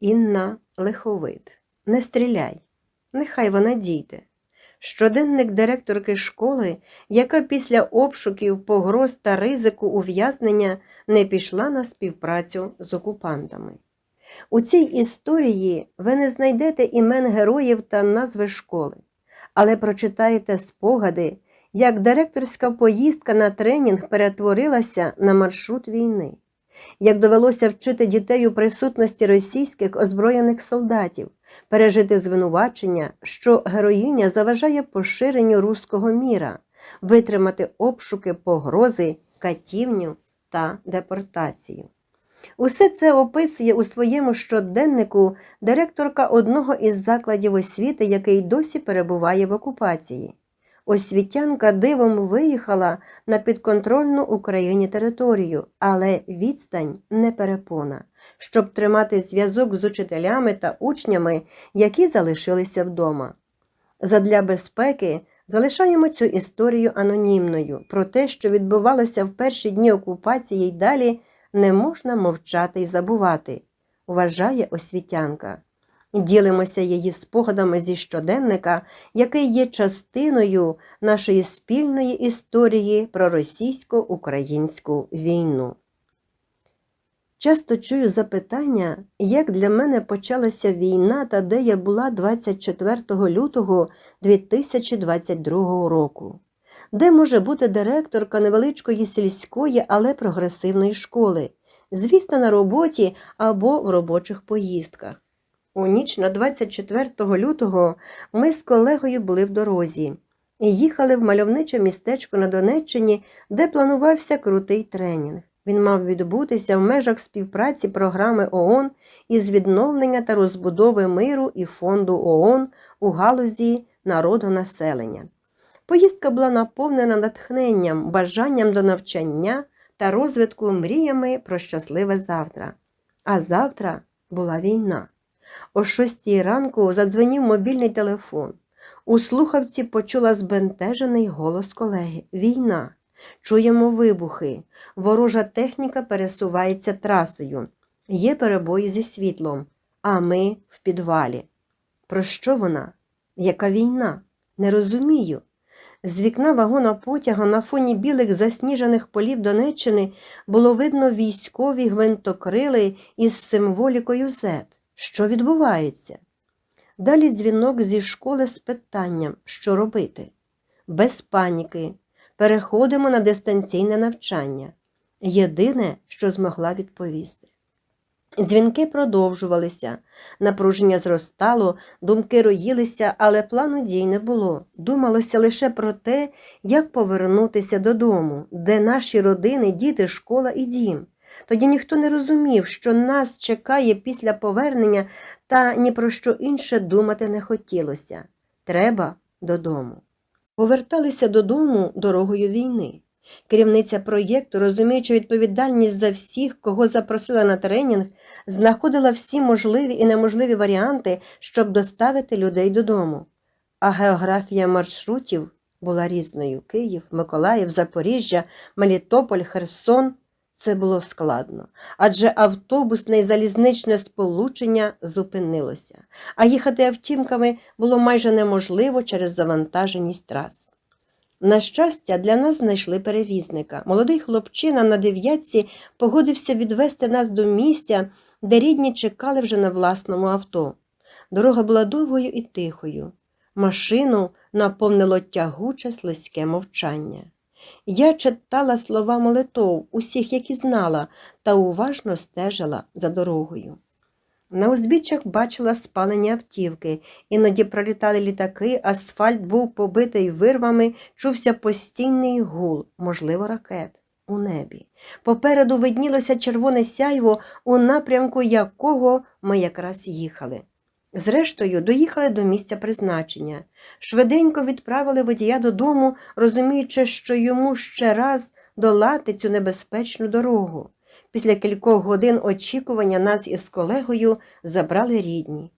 Інна Лиховит. Не стріляй, нехай вона дійде. Щоденник директорки школи, яка після обшуків, погроз та ризику ув'язнення не пішла на співпрацю з окупантами. У цій історії ви не знайдете імен героїв та назви школи, але прочитаєте спогади, як директорська поїздка на тренінг перетворилася на маршрут війни, як довелося вчити дітей у присутності російських озброєних солдатів, пережити звинувачення, що героїня заважає поширенню руського міра, витримати обшуки, погрози, катівню та депортацію. Усе це описує у своєму щоденнику директорка одного із закладів освіти, який досі перебуває в окупації. Освітянка дивом виїхала на підконтрольну Україні територію, але відстань не перепона, щоб тримати зв'язок з учителями та учнями, які залишилися вдома. Задля безпеки залишаємо цю історію анонімною. Про те, що відбувалося в перші дні окупації й далі, не можна мовчати й забувати, вважає освітянка. Ділимося її спогадами зі щоденника, який є частиною нашої спільної історії про російсько-українську війну. Часто чую запитання, як для мене почалася війна та де я була 24 лютого 2022 року. Де може бути директорка невеличкої сільської, але прогресивної школи, звісно, на роботі або в робочих поїздках. У ніч на 24 лютого ми з колегою були в дорозі і їхали в мальовниче містечко на Донеччині, де планувався крутий тренінг. Він мав відбутися в межах співпраці програми ООН із відновлення та розбудови миру і фонду ООН у галузі народонаселення. Поїздка була наповнена натхненням, бажанням до навчання та розвитку мріями про щасливе завтра. А завтра була війна. О шостій ранку задзвонів мобільний телефон. У слухавці почула збентежений голос колеги. Війна. Чуємо вибухи. Ворожа техніка пересувається трасою. Є перебої зі світлом, а ми в підвалі. Про що вона? Яка війна? Не розумію. З вікна вагона потяга на фоні білих засніжених полів Донеччини було видно військові гвинтокрили із символікою Z. Що відбувається? Далі дзвінок зі школи з питанням, що робити. Без паніки. Переходимо на дистанційне навчання. Єдине, що змогла відповісти. Дзвінки продовжувалися, напруження зростало, думки роїлися, але плану дій не було. Думалося лише про те, як повернутися додому, де наші родини, діти, школа і дім. Тоді ніхто не розумів, що нас чекає після повернення, та ні про що інше думати не хотілося. Треба додому. Поверталися додому дорогою війни. Керівниця проєкту, розуміючи відповідальність за всіх, кого запросила на тренінг, знаходила всі можливі і неможливі варіанти, щоб доставити людей додому. А географія маршрутів була різною: Київ, Миколаїв, Запоріжжя, Мелітополь, Херсон. Це було складно, адже автобусне і залізничне сполучення зупинилося, а їхати автівками було майже неможливо через завантаженість трас. На щастя, для нас знайшли перевізника. Молодий хлопчина на дев'ятці погодився відвести нас до місця, де рідні чекали вже на власному авто. Дорога була довгою і тихою. Машину наповнило тягуче слизьке мовчання. Я читала слова молитов, усіх, які знала, та уважно стежила за дорогою. На узбіччях бачила спалені автівки, іноді пролітали літаки, асфальт був побитий вирвами, чувся постійний гул, можливо, ракет у небі. Попереду виднілося червоне сяйво, у напрямку якого ми якраз їхали. Зрештою, доїхали до місця призначення. Швиденько відправили водія додому, розуміючи, що йому ще раз долати цю небезпечну дорогу. Після кількох годин очікування нас із колегою забрали рідні.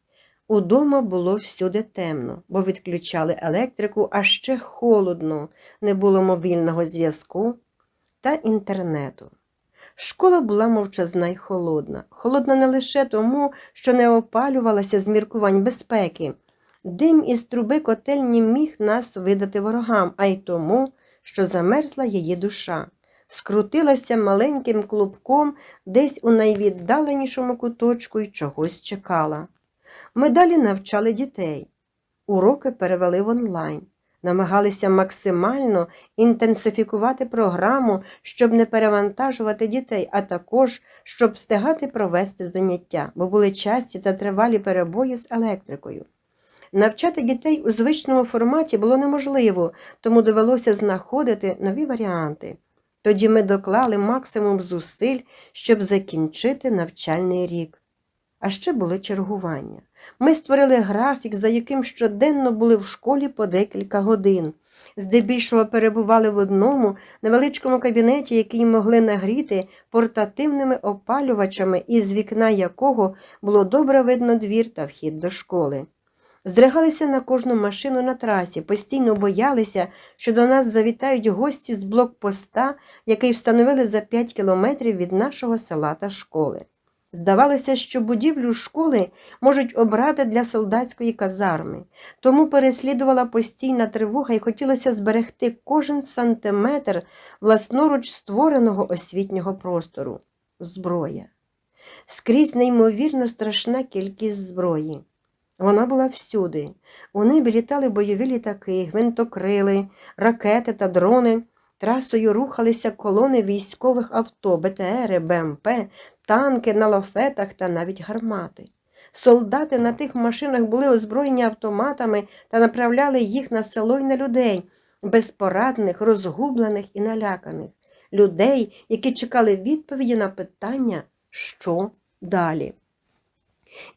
Удома було всюди темно, бо відключали електрику, а ще холодно, не було мобільного зв'язку та інтернету. Школа була мовчазна й холодна. Холодна не лише тому, що не опалювалася з міркувань безпеки. Дим із труби котельні міг нас видати ворогам, а й тому, що замерзла її душа, скрутилася маленьким клубком десь у найвіддаленішому куточку й чогось чекала. Ми далі навчали дітей. Уроки перевели в онлайн, намагалися максимально інтенсифікувати програму, щоб не перевантажувати дітей, а також щоб встигати провести заняття, бо були часті та тривалі перебої з електрикою. Навчати дітей у звичному форматі було неможливо, тому довелося знаходити нові варіанти. Тоді ми доклали максимум зусиль, щоб закінчити навчальний рік. А ще були чергування. Ми створили графік, за яким щоденно були в школі по декілька годин. Здебільшого перебували в одному невеличкому кабінеті, який могли нагріти портативними опалювачами, із вікна якого було добре видно двір та вхід до школи. Здригалися на кожну машину на трасі, постійно боялися, що до нас завітають гості з блокпоста, який встановили за 5 кілометрів від нашого села та школи. Здавалося, що будівлю школи можуть обрати для солдатської казарми, тому переслідувала постійна тривога і хотілося зберегти кожен сантиметр власноруч створеного освітнього простору. Зброя. Скрізь неймовірно страшна кількість зброї. Вона була всюди. У небі літали бойові літаки, гвинтокрили, ракети та дрони. Трасою рухалися колони військових авто, БТРи, БМП, танки на лафетах та навіть гармати. Солдати на тих машинах були озброєні автоматами та направляли їх на село й на людей, безпорадних, розгублених і наляканих, людей, які чекали відповіді на питання, що далі.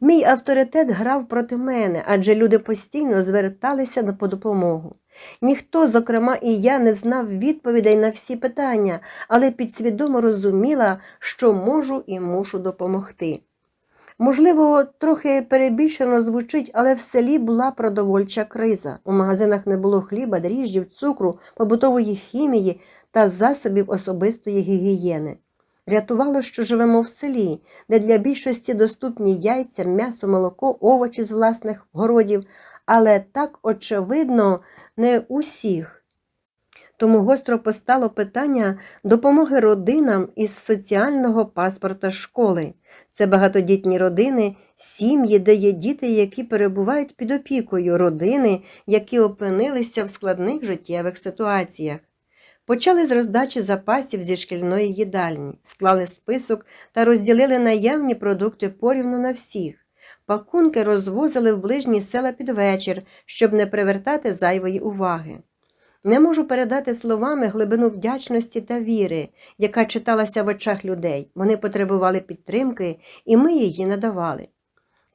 Мій авторитет грав проти мене, адже люди постійно зверталися по допомогу. Ніхто, зокрема, і я не знав відповідей на всі питання, але підсвідомо розуміла, що можу і мушу допомогти. Можливо, трохи перебільшено звучить, але в селі була продовольча криза. У магазинах не було хліба, дріжджів, цукру, побутової хімії та засобів особистої гігієни. Рятувало, що живемо в селі, де для більшості доступні яйця, м'ясо, молоко, овочі з власних городів, але так очевидно не усіх. Тому гостро постало питання допомоги родинам із соціального паспорта школи. Це багатодітні родини, сім'ї, де є діти, які перебувають під опікою, родини, які опинилися в складних життєвих ситуаціях. Почали з роздачі запасів зі шкільної їдальні, склали список та розділили наявні продукти порівну на всіх. Пакунки розвозили в ближні села під вечір, щоб не привертати зайвої уваги. Не можу передати словами глибину вдячності та віри, яка читалася в очах людей. Вони потребували підтримки, і ми її надавали.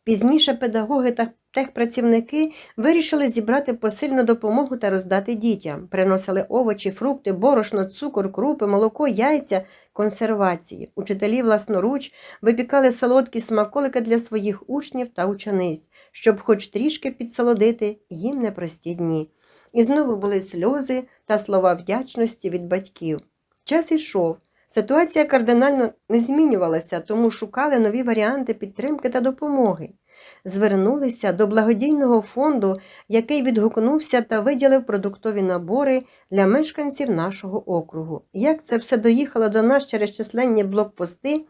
Пізніше педагоги та техпрацівники вирішили зібрати посильну допомогу та роздати дітям. Приносили овочі, фрукти, борошно, цукор, крупи, молоко, яйця, консервації. Учителі власноруч випікали солодкі смаколики для своїх учнів та учениць, щоб хоч трішки підсолодити їм непрості дні. І знову були сльози та слова вдячності від батьків. Час ішов. Ситуація кардинально не змінювалася, тому шукали нові варіанти підтримки та допомоги. Звернулися до благодійного фонду, який відгукнувся та виділив продуктові набори для мешканців нашого округу. Як це все доїхало до нас через численні блокпости,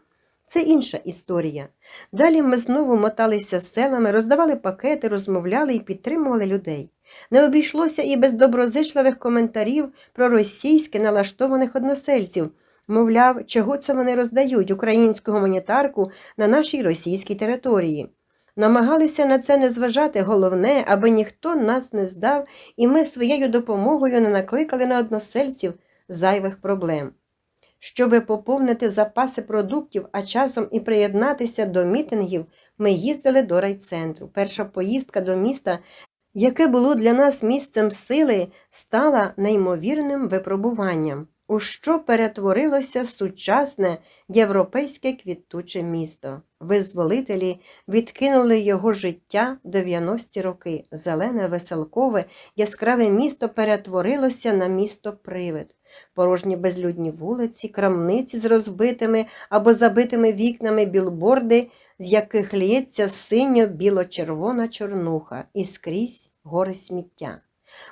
це інша історія. Далі ми знову моталися селами, роздавали пакети, розмовляли і підтримували людей. Не обійшлося і без доброзичливих коментарів про російське налаштованих односельців. Мовляв, чого це вони роздають українську гуманітарку на нашій російській території. Намагалися на це не зважати, головне, аби ніхто нас не здав, і ми своєю допомогою не накликали на односельців зайвих проблем. Щоби поповнити запаси продуктів, а часом і приєднатися до мітингів, ми їздили до райцентру. Перша поїздка до міста, яке було для нас місцем сили, стала неймовірним випробуванням у що перетворилося сучасне європейське квітуче місто. Визволителі відкинули його життя в 90-ті роки. Зелене, веселкове, яскраве місто перетворилося на місто привид. Порожні безлюдні вулиці, крамниці з розбитими або забитими вікнами, білборди, з яких лється синьо-біло-червона чорнуха і скрізь гори сміття.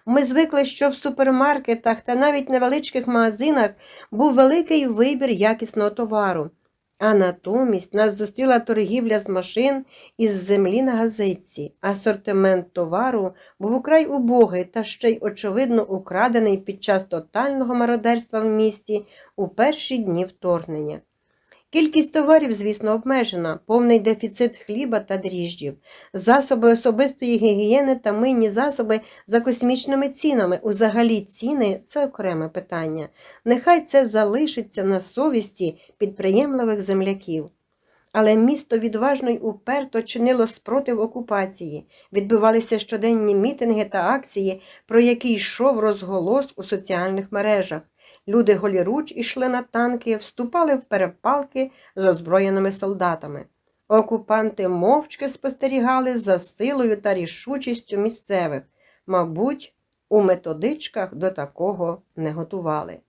Ми звикли, що в супермаркетах та навіть невеличких магазинах був великий вибір якісного товару. А натомість нас зустріла торгівля з машин із землі на газетці. Асортимент товару був украй убогий та ще й, очевидно, украдений під час тотального мародерства в місті у перші дні вторгнення. Кількість товарів, звісно, обмежена, повний дефіцит хліба та дріжджів, засоби особистої гігієни та мийні засоби за космічними цінами. Взагалі ціни це окреме питання. Нехай це залишиться на совісті підприємливих земляків. Але місто відважно й уперто чинило спротив окупації, відбувалися щоденні мітинги та акції, про які йшов розголос у соціальних мережах. Люди голіруч ішли на танки, вступали в перепалки з озброєними солдатами. Окупанти мовчки спостерігали за силою та рішучістю місцевих. Мабуть, у методичках до такого не готували.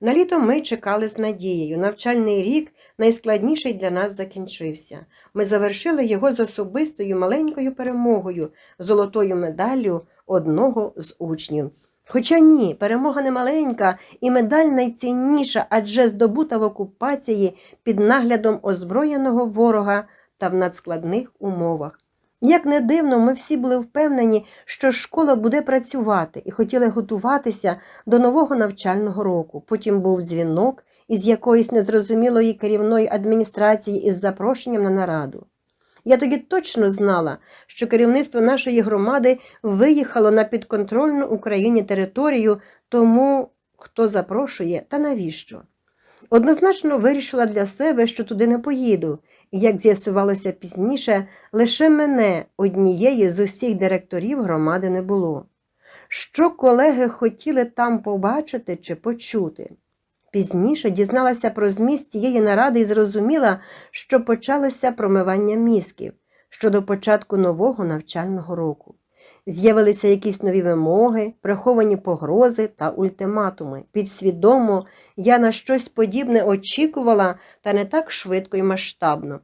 На літо ми чекали з надією. Навчальний рік найскладніший для нас закінчився. Ми завершили його з особистою маленькою перемогою, золотою медаллю одного з учнів. Хоча ні, перемога не маленька і медаль найцінніша, адже здобута в окупації під наглядом озброєного ворога та в надскладних умовах. Як не дивно, ми всі були впевнені, що школа буде працювати і хотіли готуватися до нового навчального року. Потім був дзвінок із якоїсь незрозумілої керівної адміністрації із запрошенням на нараду. Я тоді точно знала, що керівництво нашої громади виїхало на підконтрольну Україні територію, тому хто запрошує та навіщо. Однозначно вирішила для себе, що туди не поїду, і, як з'ясувалося пізніше, лише мене однієї з усіх директорів громади не було. Що колеги хотіли там побачити чи почути? Пізніше дізналася про зміст цієї наради і зрозуміла, що почалося промивання мізків щодо початку нового навчального року. З'явилися якісь нові вимоги, приховані погрози та ультиматуми. Підсвідомо я на щось подібне очікувала та не так швидко і масштабно.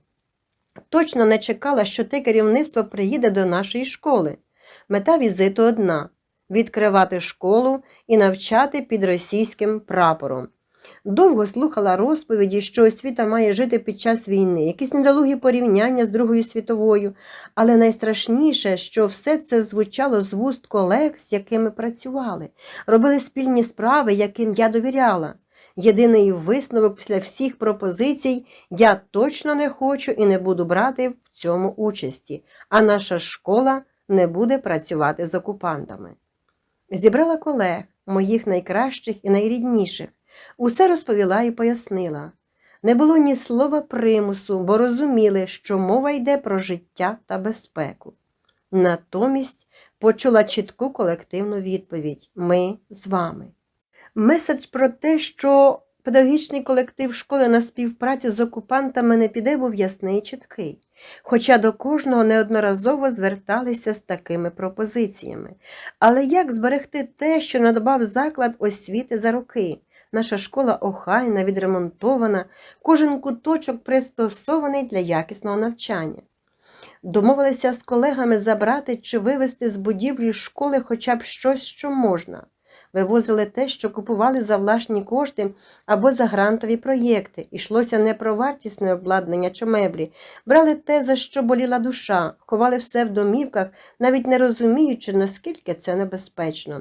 Точно не чекала, що те керівництво приїде до нашої школи. Мета візиту одна відкривати школу і навчати під російським прапором. Довго слухала розповіді, що освіта має жити під час війни, якісь недолугі порівняння з Другою світовою, але найстрашніше, що все це звучало з вуст колег, з якими працювали, робили спільні справи, яким я довіряла. Єдиний висновок після всіх пропозицій я точно не хочу і не буду брати в цьому участі, а наша школа не буде працювати з окупантами. Зібрала колег, моїх найкращих і найрідніших. Усе розповіла і пояснила. Не було ні слова примусу, бо розуміли, що мова йде про життя та безпеку. Натомість почула чітку колективну відповідь Ми з вами. Меседж про те, що педагогічний колектив школи на співпрацю з окупантами не піде, був ясний і чіткий, хоча до кожного неодноразово зверталися з такими пропозиціями. Але як зберегти те, що надбав заклад освіти за роки? Наша школа охайна, відремонтована, кожен куточок пристосований для якісного навчання. Домовилися з колегами забрати чи вивезти з будівлі школи хоча б щось, що можна. Вивозили те, що купували за власні кошти або за грантові проєкти. Ішлося не про вартісне обладнання чи меблі, брали те, за що боліла душа, ховали все в домівках, навіть не розуміючи, наскільки це небезпечно.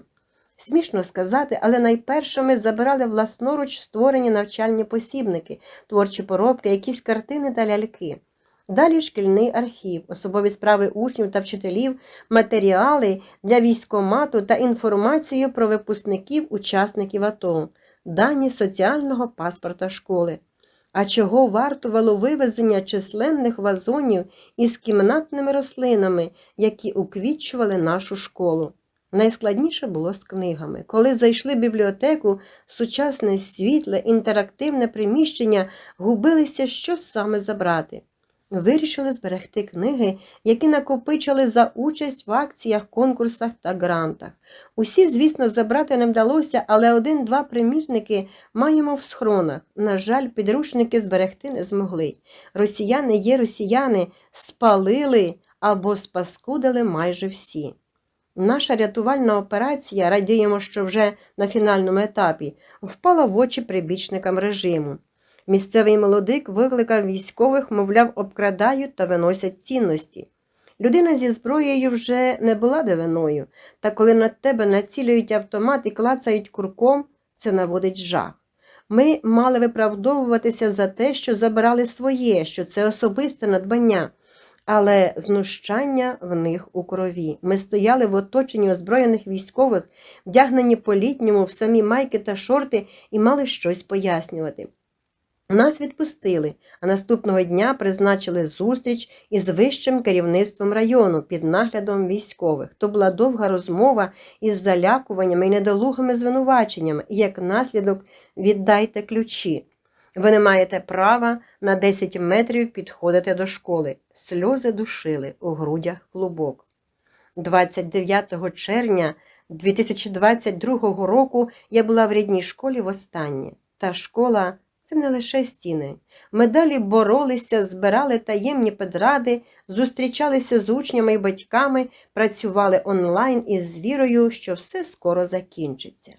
Смішно сказати, але найпершими забирали власноруч створені навчальні посібники, творчі поробки, якісь картини та ляльки. Далі шкільний архів, особові справи учнів та вчителів, матеріали для військомату та інформацію про випускників учасників АТО, дані соціального паспорта школи. А чого вартувало вивезення численних вазонів із кімнатними рослинами, які уквітчували нашу школу? Найскладніше було з книгами. Коли зайшли в бібліотеку, сучасне світле, інтерактивне приміщення губилися, що саме забрати. Вирішили зберегти книги, які накопичили за участь в акціях, конкурсах та грантах. Усі, звісно, забрати не вдалося, але один-два примірники маємо в схронах. На жаль, підручники зберегти не змогли. Росіяни є росіяни, спалили або спаскудили майже всі. Наша рятувальна операція, радіємо, що вже на фінальному етапі, впала в очі прибічникам режиму. Місцевий молодик викликав військових, мовляв, обкрадають та виносять цінності. Людина зі зброєю вже не була дивиною, та коли на тебе націлюють автомат і клацають курком, це наводить жах. Ми мали виправдовуватися за те, що забирали своє, що це особисте надбання, але знущання в них у крові. Ми стояли в оточенні озброєних військових, вдягнені по літньому в самі майки та шорти і мали щось пояснювати. Нас відпустили, а наступного дня призначили зустріч із вищим керівництвом району під наглядом військових. То була довга розмова із залякуваннями і недолугими звинуваченнями, як наслідок віддайте ключі. Ви не маєте права на 10 метрів підходити до школи. Сльози душили у грудях клубок. 29 червня 2022 року я була в рідній школі востаннє. Та школа це не лише стіни. Ми далі боролися, збирали таємні педради, зустрічалися з учнями і батьками, працювали онлайн із вірою, що все скоро закінчиться.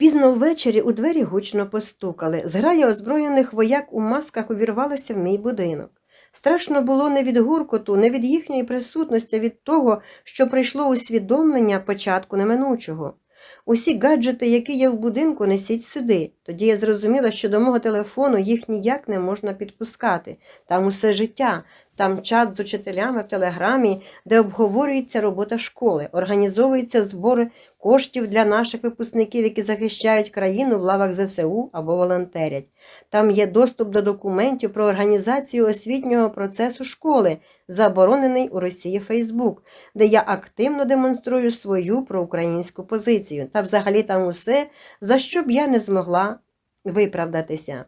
Пізно ввечері у двері гучно постукали. Зграя озброєних вояк у масках увірвалася в мій будинок. Страшно було не від гуркоту, не від їхньої присутності, а від того, що прийшло усвідомлення початку неминучого. Усі гаджети, які є в будинку, несіть сюди. Тоді я зрозуміла, що до мого телефону їх ніяк не можна підпускати. Там усе життя, там чат з учителями в телеграмі, де обговорюється робота школи, організовуються збори коштів для наших випускників, які захищають країну в лавах ЗСУ або волонтерять. Там є доступ до документів про організацію освітнього процесу школи, заборонений у Росії Фейсбук, де я активно демонструю свою проукраїнську позицію. Та взагалі там усе, за що б я не змогла виправдатися.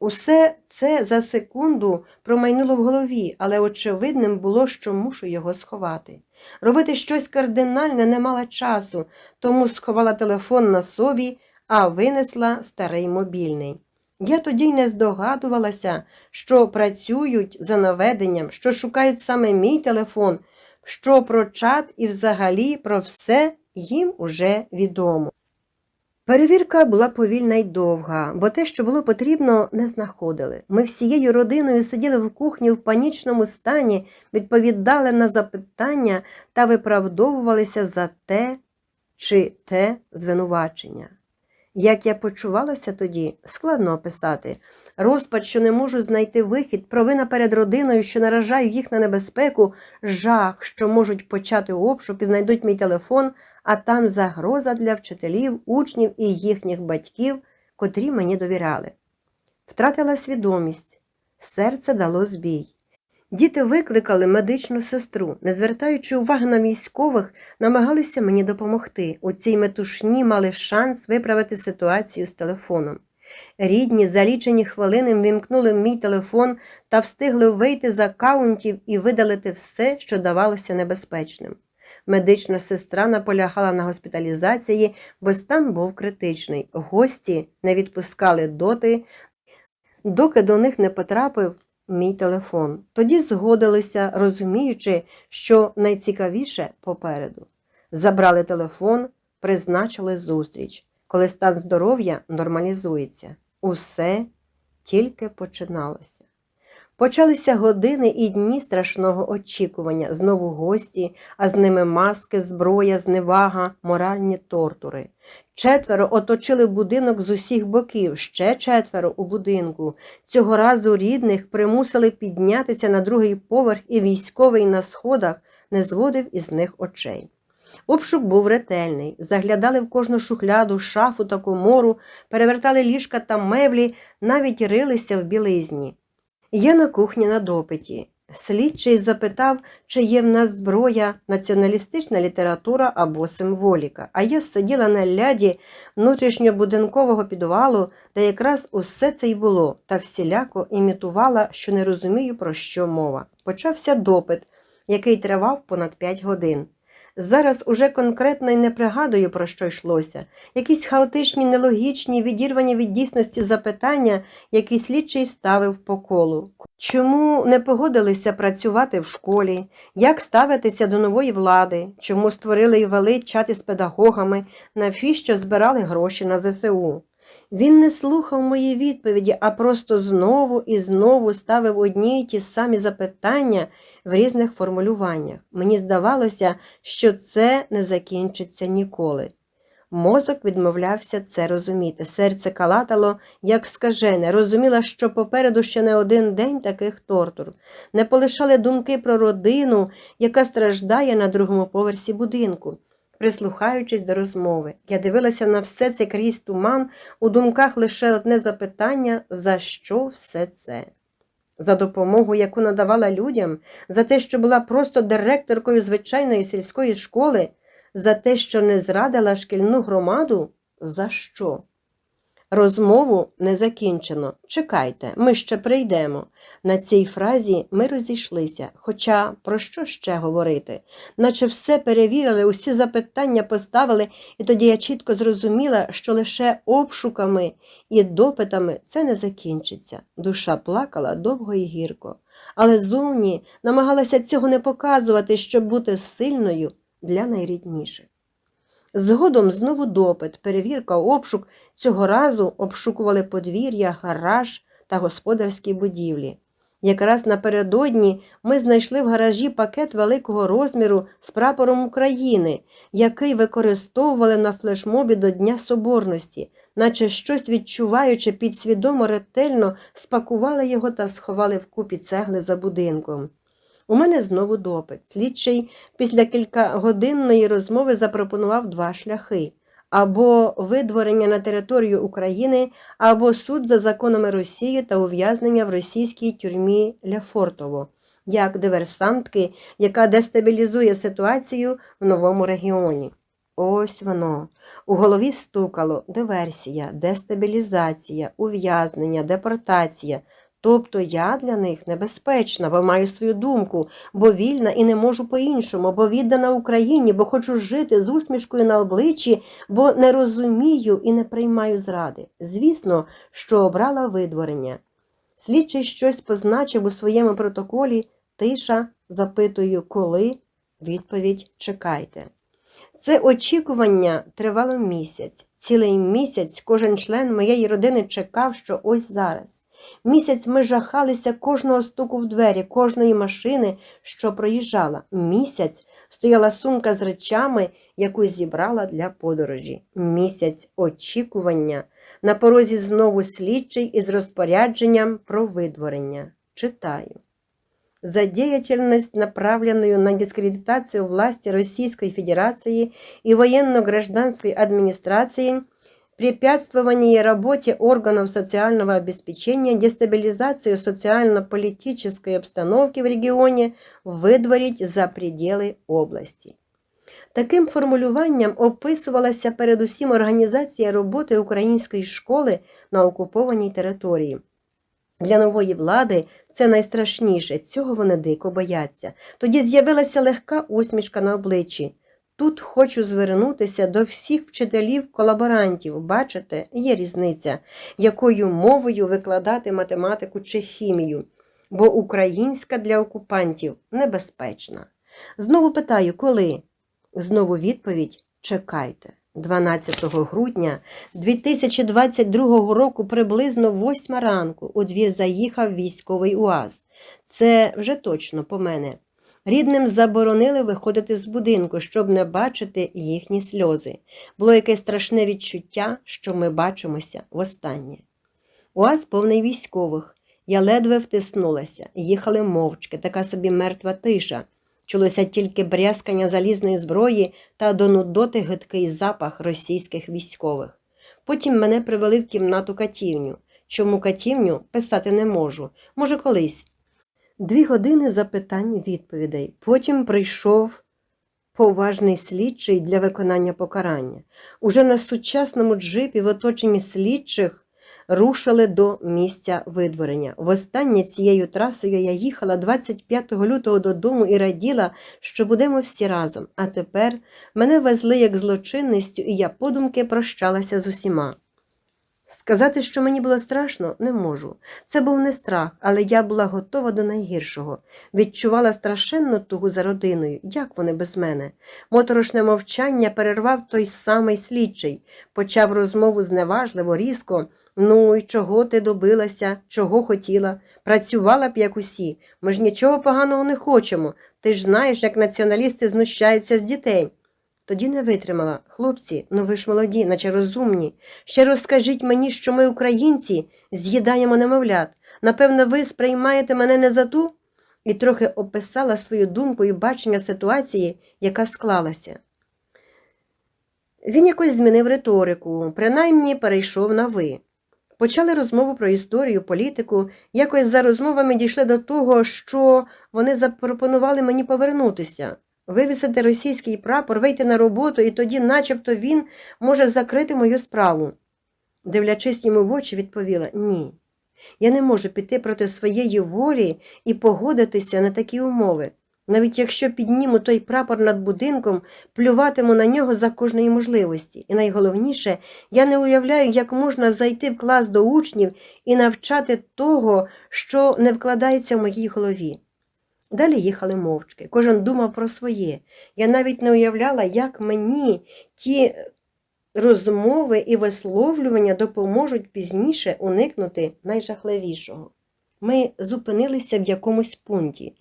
Усе це за секунду промайнуло в голові, але очевидним було, що мушу його сховати. Робити щось кардинальне не мала часу, тому сховала телефон на собі, а винесла старий мобільний. Я тоді не здогадувалася, що працюють за наведенням, що шукають саме мій телефон, що про чат і взагалі про все їм уже відомо. Перевірка була повільна й довга, бо те, що було потрібно, не знаходили. Ми всією родиною сиділи в кухні в панічному стані, відповідали на запитання та виправдовувалися за те чи те звинувачення. Як я почувалася тоді, складно описати. Розпач, що не можу знайти вихід, провина перед родиною, що наражаю їх на небезпеку, жах, що можуть почати обшук і знайдуть мій телефон, а там загроза для вчителів, учнів і їхніх батьків, котрі мені довіряли. Втратила свідомість, серце дало збій. Діти викликали медичну сестру, не звертаючи уваги на військових, намагалися мені допомогти. У цій метушні мали шанс виправити ситуацію з телефоном. Рідні за лічені хвилини вимкнули мій телефон та встигли вийти з акаунтів і видалити все, що давалося небезпечним. Медична сестра наполягала на госпіталізації, бо стан був критичний. Гості не відпускали доти, доки до них не потрапив мій телефон. Тоді згодилися, розуміючи, що найцікавіше попереду. Забрали телефон, призначили зустріч, коли стан здоров'я нормалізується. Усе тільки починалося. Почалися години і дні страшного очікування, знову гості, а з ними маски, зброя, зневага, моральні тортури. Четверо оточили будинок з усіх боків, ще четверо у будинку. Цього разу рідних примусили піднятися на другий поверх, і військовий на сходах не зводив із них очей. Обшук був ретельний, заглядали в кожну шухляду, шафу та комору, перевертали ліжка та меблі, навіть рилися в білизні. Я на кухні на допиті. Слідчий запитав, чи є в нас зброя, націоналістична література або символіка. А я сиділа на ляді внутрішньобудинкового підвалу, де якраз усе це й було, та всіляко імітувала, що не розумію, про що мова. Почався допит, який тривав понад п'ять годин. Зараз уже конкретно й не пригадую, про що йшлося. Якісь хаотичні, нелогічні, відірвані від дійсності запитання, які слідчий ставив по колу. Чому не погодилися працювати в школі? Як ставитися до нової влади? Чому створили і вели чати з педагогами, навіщо збирали гроші на ЗСУ? Він не слухав мої відповіді, а просто знову і знову ставив одні й ті самі запитання в різних формулюваннях. Мені здавалося, що це не закінчиться ніколи. Мозок відмовлявся це розуміти. Серце калатало, як скажене, розуміла, що попереду ще не один день таких тортур. Не полишали думки про родину, яка страждає на другому поверсі будинку. Прислухаючись до розмови, я дивилася на все це крізь туман, у думках лише одне запитання за що все це? За допомогу, яку надавала людям, за те, що була просто директоркою звичайної сільської школи, за те, що не зрадила шкільну громаду? За що? Розмову не закінчено. Чекайте, ми ще прийдемо. На цій фразі ми розійшлися. Хоча про що ще говорити? Наче все перевірили, усі запитання поставили, і тоді я чітко зрозуміла, що лише обшуками і допитами це не закінчиться. Душа плакала довго і гірко, але зовні намагалася цього не показувати, щоб бути сильною для найрідніших. Згодом знову допит, перевірка, обшук. Цього разу обшукували подвір'я, гараж та господарські будівлі. Якраз напередодні ми знайшли в гаражі пакет великого розміру з прапором України, який використовували на флешмобі до Дня Соборності, наче щось відчуваючи підсвідомо ретельно спакували його та сховали в купі цегли за будинком. У мене знову допит. Слідчий після кількагодинної розмови запропонував два шляхи або видворення на територію України, або суд за законами Росії та ув'язнення в російській тюрмі Ляфортово, як диверсантки, яка дестабілізує ситуацію в новому регіоні. Ось воно. У голові стукало диверсія, дестабілізація, ув'язнення, депортація. Тобто я для них небезпечна, бо маю свою думку, бо вільна і не можу по-іншому, бо віддана Україні, бо хочу жити з усмішкою на обличчі, бо не розумію і не приймаю зради. Звісно, що обрала видворення. Слідчий щось позначив у своєму протоколі, тиша, запитую, коли, відповідь чекайте. Це очікування тривало місяць. Цілий місяць кожен член моєї родини чекав, що ось зараз. Місяць ми жахалися кожного стуку в двері, кожної машини, що проїжджала. Місяць стояла сумка з речами, яку зібрала для подорожі. Місяць очікування. На порозі знову слідчий із розпорядженням про видворення. Читаю. За деятельность, направленную на дискредитацию власти Российской Федерации и военно-гражданской администрации, препятствование работе органов социального обеспечения, дестабилизацию социально-политической обстановки в регионе, видворить за пределы області. Таким формулюванням описувалася передусім організація роботи української школи на окупованій території. Для нової влади це найстрашніше, цього вони дико бояться. Тоді з'явилася легка усмішка на обличчі. Тут хочу звернутися до всіх вчителів-колаборантів. Бачите, є різниця, якою мовою викладати математику чи хімію, бо українська для окупантів небезпечна. Знову питаю, коли? Знову відповідь чекайте. 12 грудня 2022 року приблизно 8 ранку у двір заїхав військовий УАЗ. Це вже точно по мене. Рідним заборонили виходити з будинку, щоб не бачити їхні сльози. Було якесь страшне відчуття, що ми бачимося востаннє. УАЗ повний військових. Я ледве втиснулася, їхали мовчки, така собі мертва тиша. Чулося тільки брязкання залізної зброї та до нудоти гидкий запах російських військових. Потім мене привели в кімнату катівню. Чому катівню писати не можу, може, колись. Дві години запитань відповідей. Потім прийшов поважний слідчий для виконання покарання. Уже на сучасному джипі в оточенні слідчих рушили до місця видворення. Востаннє цією трасою я їхала 25 лютого додому і раділа, що будемо всі разом. А тепер мене везли як злочинністю, і я подумки прощалася з усіма. Сказати, що мені було страшно, не можу. Це був не страх, але я була готова до найгіршого. Відчувала страшенну тугу за родиною. Як вони без мене? Моторошне мовчання перервав той самий слідчий, почав розмову зневажливо, різко. Ну і чого ти добилася, чого хотіла? Працювала б, як усі. Ми ж нічого поганого не хочемо. Ти ж знаєш, як націоналісти знущаються з дітей. Тоді не витримала. Хлопці, ну ви ж молоді, наче розумні. Ще розкажіть мені, що ми, українці, з'їдаємо немовлят. Напевно, ви сприймаєте мене не за ту? І трохи описала свою думку і бачення ситуації, яка склалася. Він якось змінив риторику, принаймні перейшов на ви. Почали розмову про історію, політику. Якось за розмовами дійшли до того, що вони запропонували мені повернутися, вивісити російський прапор, вийти на роботу, і тоді, начебто, він може закрити мою справу. Дивлячись йому в очі, відповіла ні. Я не можу піти проти своєї волі і погодитися на такі умови. Навіть якщо підніму той прапор над будинком, плюватиму на нього за кожної можливості. І найголовніше, я не уявляю, як можна зайти в клас до учнів і навчати того, що не вкладається в моїй голові. Далі їхали мовчки, кожен думав про своє. Я навіть не уявляла, як мені ті розмови і висловлювання допоможуть пізніше уникнути найжахливішого. Ми зупинилися в якомусь пункті,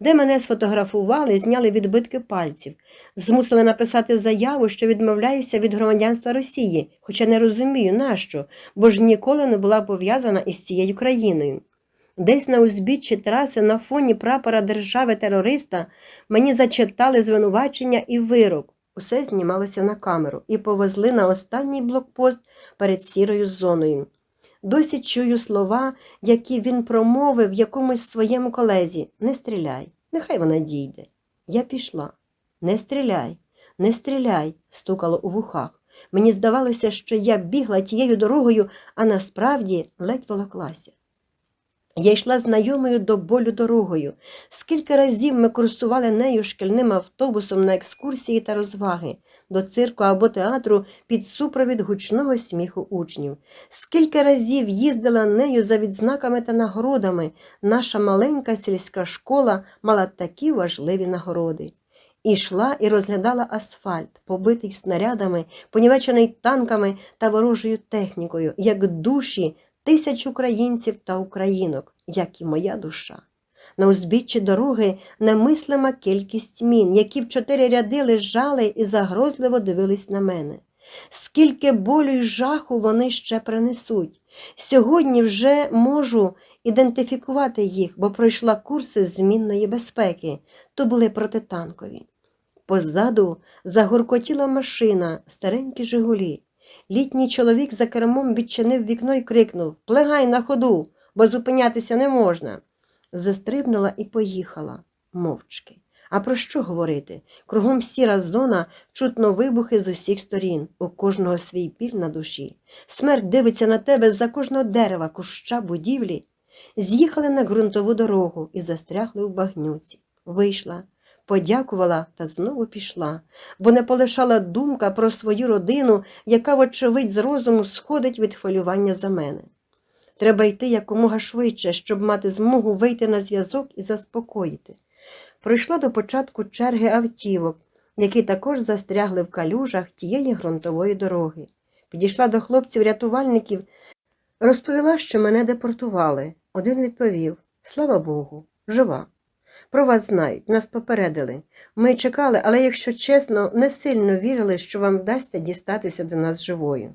де мене сфотографували, зняли відбитки пальців, змусили написати заяву, що відмовляюся від громадянства Росії, хоча не розумію, нащо, бо ж ніколи не була пов'язана із цією країною. Десь на узбіччі траси на фоні прапора держави-терориста мені зачитали звинувачення і вирок. Усе знімалося на камеру і повезли на останній блокпост перед сірою зоною. Досі чую слова, які він промовив якомусь своєму колезі Не стріляй, нехай вона дійде. Я пішла. Не стріляй, не стріляй, стукало у вухах. Мені здавалося, що я бігла тією дорогою, а насправді ледь волоклася. Я йшла знайомою до болю дорогою. Скільки разів ми курсували нею шкільним автобусом на екскурсії та розваги, до цирку або театру під супровід гучного сміху учнів. Скільки разів їздила нею за відзнаками та нагородами. Наша маленька сільська школа мала такі важливі нагороди. Ішла і розглядала асфальт, побитий снарядами, понівечений танками та ворожою технікою, як душі тисяч українців та українок, як і моя душа. На узбіччі дороги немислима кількість мін, які в чотири ряди лежали і загрозливо дивились на мене. Скільки болю й жаху вони ще принесуть. Сьогодні вже можу ідентифікувати їх, бо пройшла курси змінної безпеки, то були протитанкові. Позаду загуркотіла машина, старенькі Жигулі. Літній чоловік за кермом відчинив вікно і крикнув Плегай на ходу, бо зупинятися не можна. Застрибнула і поїхала мовчки. А про що говорити? Кругом сіра зона, чутно вибухи з усіх сторін, у кожного свій біль на душі. Смерть дивиться на тебе з-за кожного дерева, куща, будівлі. З'їхали на ґрунтову дорогу і застрягли в багнюці. Вийшла, подякувала та знову пішла, бо не полишала думка про свою родину, яка, вочевидь, з розуму сходить від хвилювання за мене. Треба йти якомога швидше, щоб мати змогу вийти на зв'язок і заспокоїти. Пройшла до початку черги автівок, які також застрягли в калюжах тієї ґрунтової дороги. Підійшла до хлопців-рятувальників, розповіла, що мене депортували. Один відповів Слава Богу, жива. Про вас знають, нас попередили. Ми чекали, але, якщо чесно, не сильно вірили, що вам вдасться дістатися до нас живою.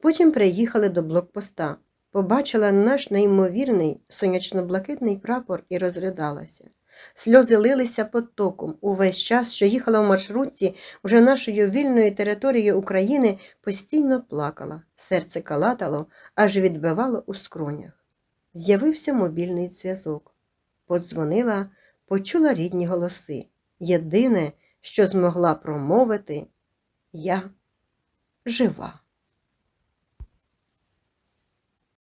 Потім приїхали до блокпоста, побачила наш неймовірний сонячно-блакитний прапор і розридалася. Сльози лилися потоком. Увесь час, що їхала в маршрутці, уже нашою вільною територією України, постійно плакала, серце калатало, аж відбивало у скронях. З'явився мобільний зв'язок. Подзвонила, почула рідні голоси. Єдине, що змогла промовити, я жива.